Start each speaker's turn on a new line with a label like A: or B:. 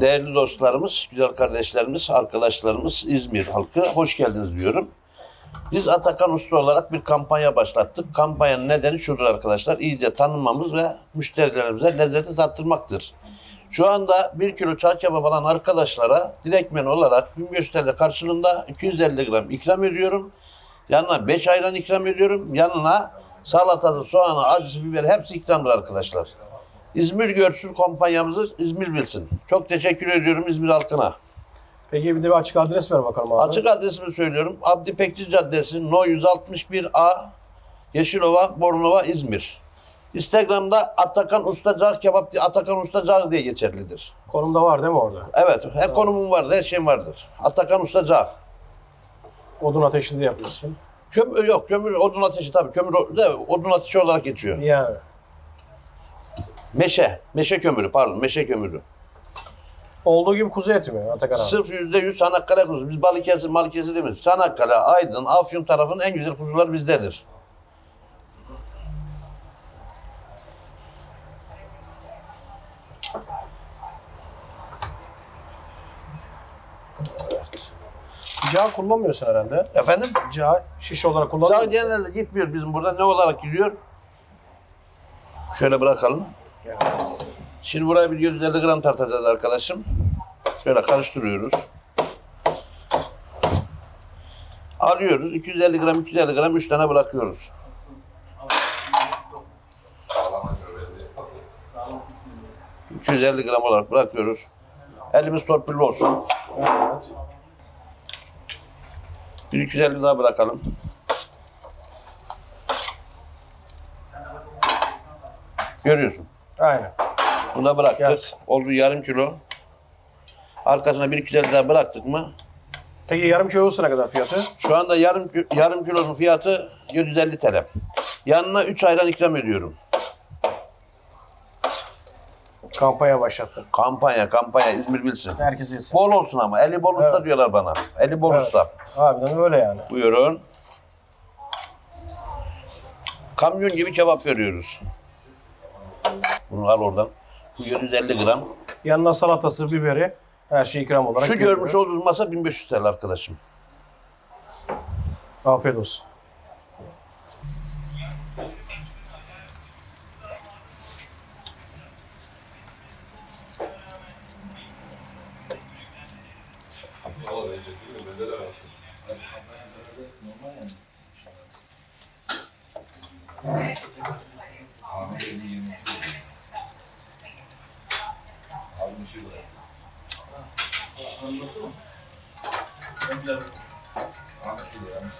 A: Değerli dostlarımız, güzel kardeşlerimiz, arkadaşlarımız, İzmir halkı hoş geldiniz diyorum. Biz Atakan Usta olarak bir kampanya başlattık. Kampanyanın nedeni şudur arkadaşlar. iyice tanınmamız ve müşterilerimize lezzeti tattırmaktır. Şu anda 1 kilo çağ kebap alan arkadaşlara direktmen olarak 1500 TL karşılığında 250 gram ikram ediyorum. Yanına 5 ayran ikram ediyorum. Yanına salatası, soğanı, acısı, biberi hepsi ikramdır arkadaşlar. İzmir görsün kampanyamızı İzmir bilsin. Çok teşekkür ediyorum İzmir halkına.
B: Peki bir de bir açık adres ver bakalım abi.
A: Açık adresimi söylüyorum. Abdi Pekçi Caddesi No 161A Yeşilova Bornova İzmir. Instagram'da Atakan Usta Cağ Kebap diye Atakan Usta Cağ diye geçerlidir.
B: Konumda var değil mi orada?
A: Evet, her konumum vardır, her şeyim vardır. Atakan Usta Cağ.
B: Odun ateşinde yapıyorsun.
A: Kömür yok, kömür odun ateşi tabii. Kömür de, odun ateşi olarak geçiyor.
B: Yani.
A: Meşe, meşe kömürü pardon, meşe kömürü.
B: Olduğu gibi kuzu eti mi Atakan abi?
A: Sırf yüzde yüz Çanakkale kuzu. Biz Balıkesir, Malıkesir demiyoruz. Çanakkale, Aydın, Afyon tarafının en güzel kuzular bizdedir.
B: Cağ kullanmıyorsun herhalde.
A: Efendim?
B: Cağ şiş olarak kullanmıyor
A: Sağ
B: musun?
A: genelde gitmiyor bizim burada. Ne olarak gidiyor? Şöyle bırakalım. Şimdi buraya bir 150 gram tartacağız arkadaşım. Şöyle karıştırıyoruz. Alıyoruz. 250 gram, 250 gram 3 tane bırakıyoruz. ...250 gram olarak bırakıyoruz. Elimiz torpilli olsun.
B: Evet.
A: Bir 250 daha bırakalım. Görüyorsun.
B: Aynen.
A: Bunu da bıraktık.
B: Gelsin.
A: Oldu yarım kilo. Arkasına bir 250 daha bıraktık mı?
B: Peki yarım kilosu ne kadar fiyatı?
A: Şu anda yarım yarım kilosunun fiyatı 750 TL. Yanına 3 ayran ikram ediyorum.
B: Kampanya başlattın.
A: Kampanya, kampanya İzmir bilsin.
B: Herkes yesin.
A: Bol olsun ama. Eli bol usta
B: Evet.
A: diyorlar bana. Eli bol
B: Evet.
A: usta.
B: Harbiden öyle yani.
A: Buyurun. Kamyon gibi kebap veriyoruz bunu al oradan. Bu 750 gram.
B: Yanına salatası, biberi her şey ikram olarak.
A: Şu görmüş görüyor. olduğunuz masa 1500 TL arkadaşım.
B: Afiyet olsun. Thank you. şey var. Mı? Anlatır mı?